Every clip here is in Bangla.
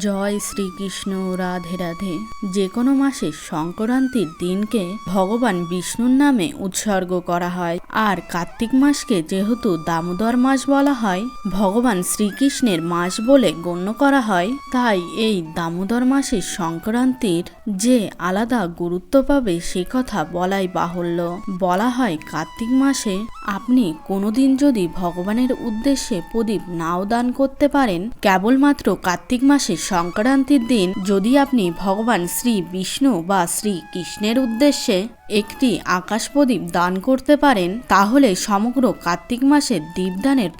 জয় শ্রীকৃষ্ণ, রাধে রাধে। যে কোনো মাসের সংক্রান্তির দিনকে ভগবান বিষ্ণুর নামে উৎসর্গ করা হয়। আর কার্তিক মাসকে যেহেতু দামোদর মাস বলা হয়, ভগবান শ্রীকৃষ্ণের মাস বলে গণ্য করা হয়, তাই এই দামোদর মাসের সংক্রান্তির যে আলাদা গুরুত্ব পাবে সে কথা বলাই বাহুল্য। বলা হয় কার্তিক মাসে আপনি কোনোদিন যদি ভগবানের উদ্দেশ্যে প্রদীপ নাও দান করতে পারেন, কেবলমাত্র কার্তিক মাসে সংক্রান্তির দিন যদি আপনি ভগবান শ্রী বিষ্ণু বা শ্রী কৃষ্ণের উদ্দেশ্যে একটি আকাশ প্রদীপ দান করতে পারেন, তাহলে সমগ্র কার্তিক মাসের দীপদানের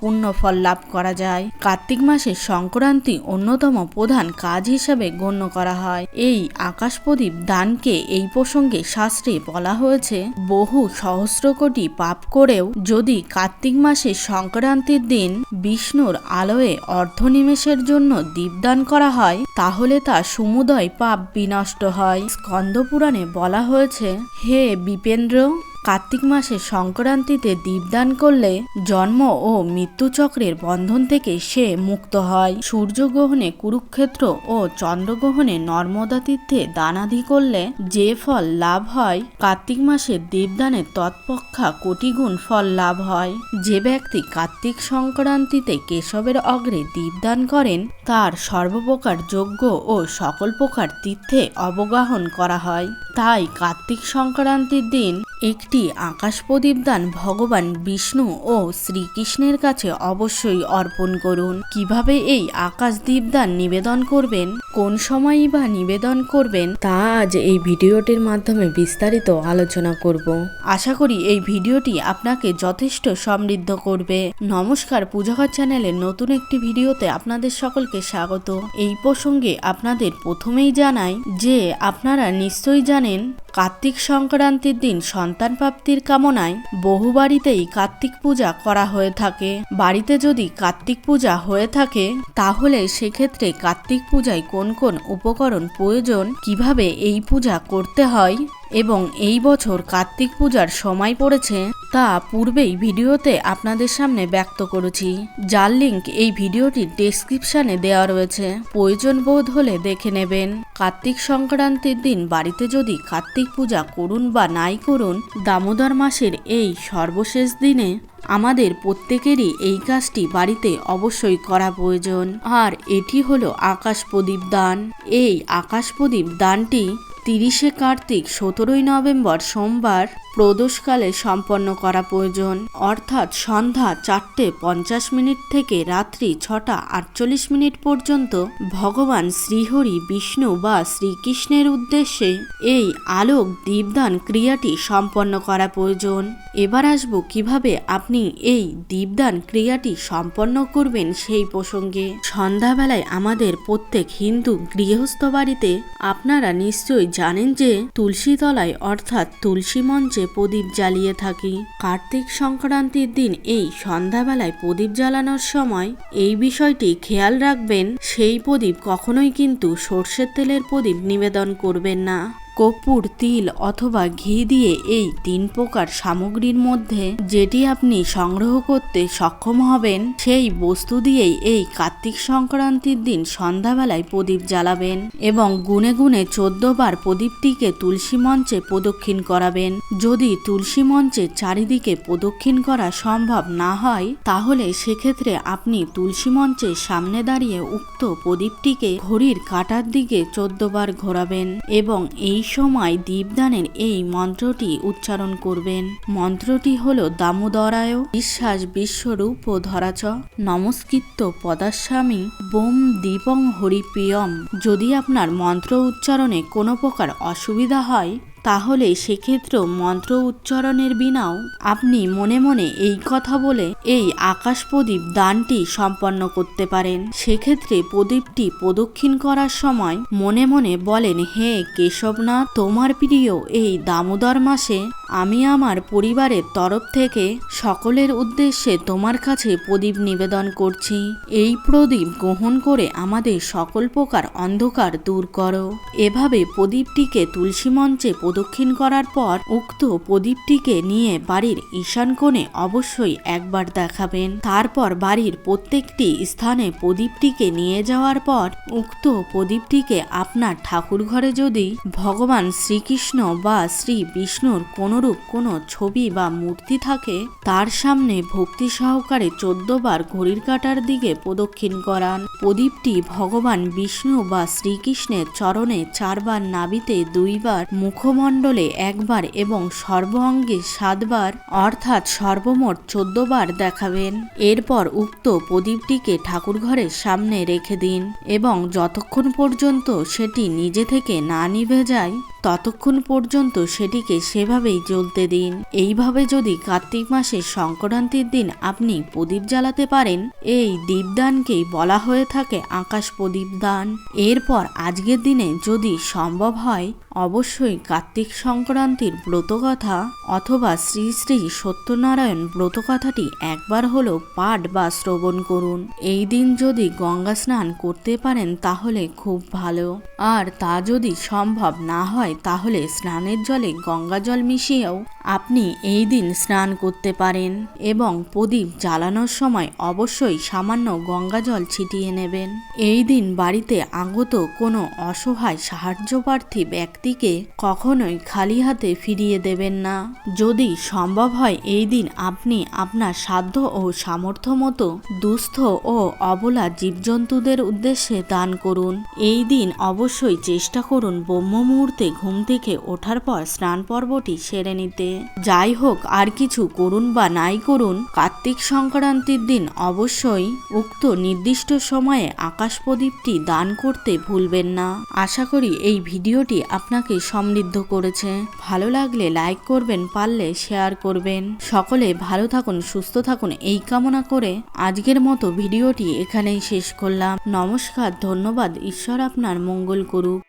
ফল লাভ করা যায়। কার্তিক মাসের সংক্রান্তি অন্যতম প্রধান কাজ হিসাবে গণ্য করা হয়। এই আকাশ প্রদীপ দানকে এই প্রসঙ্গে শাস্ত্রে বলা হয়েছে, বহু সহস্র কোটি পাপ করেও যদি কার্তিক মাসের সংক্রান্তির দিন বিষ্ণুর আলোয় অর্ধনিমেষের জন্য দীপদান করা হয়, তাহলে তা সমুদয় পাপ বিনষ্ট হয়। স্কন্দপুরাণে বলা হয়েছে, হে বিপেন্দ্র কার্তিক মাসে সংক্রান্তিতে দীপদান করলে জন্ম ও মৃত্যুচক্রের বন্ধন থেকে সে মুক্ত হয়। সূর্যগ্রহণে কুরুক্ষেত্র ও চন্দ্রগ্রহণে নর্মদা তীর্থে দানাদি করলে যে ফল লাভ হয়, কার্তিক মাসের দীপদানের তৎপক্ষা কোটিগুণ ফল লাভ হয়। যে ব্যক্তি কার্তিক সংক্রান্তিতে কেশবের অগ্রে দীপদান করেন, তার সর্বপ্রকার যোগ্য ও সকল প্রকার তীর্থে অবগাহন করা হয়। তাই কার্তিক সংক্রান্তির দিন একটি আকাশ প্রদীপ দান ভগবান বিষ্ণু ও শ্রীকৃষ্ণের কাছে অবশ্যই অর্পণ করুন। কীভাবে এই আকাশ দীপদান নিবেদন করবেন, কোন সময়ই বা নিবেদন করবেন, তা আজ এই ভিডিওটির মাধ্যমে বিস্তারিত আলোচনা করব। আশা করি এই ভিডিওটি আপনাকে যথেষ্ট সমৃদ্ধ করবে। নমস্কার, পূজাঘর চ্যানেলের নতুন একটি ভিডিওতে আপনাদের সকলকে স্বাগত। এই প্রসঙ্গে আপনাদের প্রথমেই জানাই যে আপনারা নিশ্চয়ই জানেন কার্তিক সংক্রান্তির দিন সন্তান প্রাপ্তির কামনায় বহু বাড়িতেই কার্তিক পূজা করা হয়ে থাকে। বাড়িতে যদি কার্তিক পূজা হয়ে থাকে, তাহলে সেক্ষেত্রে কার্তিক পূজায় কোন কোন উপকরণ প্রয়োজন, কীভাবে এই পূজা করতে হয় এবং এই বছর কার্তিক পূজার সময় পড়েছে তা পূর্বেই ভিডিওতে আপনাদের সামনে ব্যক্ত করেছি। যার লিঙ্ক এই ভিডিওটির ডেসক্রিপশানে দেওয়া রয়েছে। প্রয়োজন বোধ হলে দেখে নেবেন। কার্তিক সংক্রান্তির দিন বাড়িতে যদি কার্তিক পূজা করুন বা নাই করুন, দামোদর মাসের এই সর্বশেষ দিনে আমাদের প্রত্যেকেরই এই কাজটি বাড়িতে অবশ্যই করা প্রয়োজন। আর এটি হলো আকাশ প্রদীপ দান। এই আকাশ প্রদীপ দানটি তিরিশে কার্তিক সতেরোই নভেম্বর সোমবার প্রদোষকালে সম্পন্ন করা প্রয়োজন। অর্থাৎ সন্ধ্যা চারটে পঞ্চাশ মিনিট থেকে রাত্রি ছটা আটচল্লিশ মিনিট পর্যন্ত ভগবান শ্রীহরি, বিষ্ণু বা শ্রীকৃষ্ণের উদ্দেশ্যে এই আলোক দীপদান ক্রিয়াটি সম্পন্ন করা প্রয়োজন। এবার আসব কীভাবে আপনি এই দীপদান ক্রিয়াটি সম্পন্ন করবেন সেই প্রসঙ্গে। সন্ধ্যাবেলায় আমাদের প্রত্যেক হিন্দু গৃহস্থ বাড়িতে আপনারা নিশ্চয়ই জানেন যে তুলসী তলায় অর্থাৎ তুলসী মঞ্চে প্রদীপ জ্বালিয়ে থাকি। কার্তিক সংক্রান্তির দিন এই সন্ধ্যাবেলায় প্রদীপ জ্বালানোর সময় এই বিষয়টি খেয়াল রাখবেন, সেই প্রদীপ কখনোই কিন্তু সর্ষের তেলের প্রদীপ নিবেদন করবেন না। কর্পূর, তিল অথবা ঘি দিয়ে এই তিন প্রকার সামগ্রীর মধ্যে যেটি আপনি সংগ্রহ করতে সক্ষম হবেন, সেই বস্তু দিয়েই এই কার্তিক সংক্রান্তির দিন সন্ধ্যাবেলায় প্রদীপ জ্বালাবেন এবং গুনে গুনে চোদ্দ বার প্রদীপটিকে তুলসী মঞ্চে প্রদক্ষিণ করাবেন। যদি তুলসী মঞ্চে চারিদিকে প্রদক্ষিণ করা সম্ভব না হয়, তাহলে সেক্ষেত্রে আপনি তুলসী মঞ্চের সামনে দাঁড়িয়ে উক্ত প্রদীপটিকে ঘড়ির কাটার দিকে চোদ্দ বার ঘোরাবেন এবং এই সময় দীপদানের এই মন্ত্রটি উচ্চারণ করবেন। মন্ত্রটি হল দামোদরায় বিশ্বাস বিশ্বরূপ ধরাচ। নমস্কৃত পদাস্বামী বোম দীপং হরিপ্রিয়ম। যদি আপনার মন্ত্র উচ্চারণে কোনো প্রকার অসুবিধা হয় তাহলে সেক্ষেত্রেও মন্ত্র উচ্চারণের বিনাও আপনি মনে মনে এই কথা বলে এই আকাশ প্রদীপ দানটি সম্পন্ন করতে পারেন। সেক্ষেত্রে প্রদীপটি প্রদক্ষিণ করার সময় মনে মনে বলেন, হে কেশবনাথ, তোমার প্রিয় এই দামোদর মাসে আমি আমার পরিবারের তরফ থেকে সকলের উদ্দেশ্যে তোমার কাছে প্রদীপ নিবেদন করছি। এই প্রদীপ গ্রহণ করে আমাদের সকল প্রকার অন্ধকার দূর করো। এভাবে প্রদীপটিকে তুলসী মঞ্চে প্রদক্ষিণ করার পর উক্ত প্রদীপটিকে নিয়ে বাড়ির ঈশান কোণে অবশ্যই একবার দেখাবেন। তারপর বাড়ির প্রত্যেকটি স্থানে প্রদীপটিকে নিয়ে যাওয়ার পর উক্ত প্রদীপটিকে আপনার ঠাকুর ঘরে যদি ভগবান শ্রীকৃষ্ণ বা শ্রী বিষ্ণুর কোনরূপ কোনো ছবি বা মূর্তি থাকে, তার সামনে ভক্তি সহকারে চোদ্দ বার ঘড়ির কাটার দিকে প্রদক্ষিণ করান। প্রদীপটি ভগবান বিষ্ণু বা শ্রীকৃষ্ণের চরণে চারবার নাবিতে দুইবার মুখমণ্ডলে একবার এবং সর্বাঙ্গে সাতবার, অর্থাৎ সর্বমোট চোদ্দ বার দেখাবেন। এরপর উক্ত প্রদীপটিকে ঠাকুরঘরের সামনে রেখে দিন এবং যতক্ষণ পর্যন্ত সেটি নিজে থেকে না নিভে যায় ততক্ষণ পর্যন্ত সেটিকে সেভাবেই জ্বলতে দিন। এইভাবে যদি কার্তিক মাসের সংক্রান্তির দিন আপনি প্রদীপ জ্বালাতে পারেন, এই দীপদানকেই বলা হয়ে থাকে আকাশ প্রদীপ দান। এরপর আজকের দিনে যদি সম্ভব হয়, অবশ্যই কার্তিক সংক্রান্তির ব্রতকথা অথবা শ্রী শ্রী সত্যনারায়ণ ব্রতকথাটি একবার হলেও পাঠ বা শ্রবণ করুন। এই দিন যদি গঙ্গা স্নান করতে পারেন, তাহলে খুব ভালো। আর তা যদি সম্ভব না হয়, তাহলে স্নানের জলে গঙ্গা জল মিশিয়েও আপনি এই দিন স্নান করতে পারেন এবং প্রদীপ জ্বালানোর সময় অবশ্যই সামান্য গঙ্গা জল ছিটিয়ে নেবেন। এই দিন বাড়িতে আগত কোনো অসহায় সাহায্যপ্রার্থী ব্যক্তিকে কখনোই খালি হাতে ফিরিয়ে দেবেন না। যদি সম্ভব হয়, এই দিন আপনি আপনার সাধ্য ও সামর্থ্য মতো দুস্থ ও অবলা জীবজন্তুদের উদ্দেশ্যে দান করুন। এই দিন অবশ্যই চেষ্টা করুন ব্রহ্ম মুহূর্তে ঘুম থেকে ওঠার পর স্নান পর্বটি সেরে নিতে। যাই হোক, আর কিছু করুন বা নাই করুন, কার্তিক সংক্রান্তির দিন অবশ্যই উক্ত নির্দিষ্ট সময়ে আকাশ প্রদীপটি দান করতে ভুলবেন না। আশা করি এই ভিডিওটি আপনাকে সমৃদ্ধ করেছে। ভালো লাগলে লাইক করবেন, পারলে শেয়ার করবেন। সকলে ভালো থাকুন, সুস্থ থাকুন, এই কামনা করে আজকের মতো ভিডিওটি এখানেই শেষ করলাম। নমস্কার, ধন্যবাদ, ঈশ্বর আপনার মঙ্গল করুক।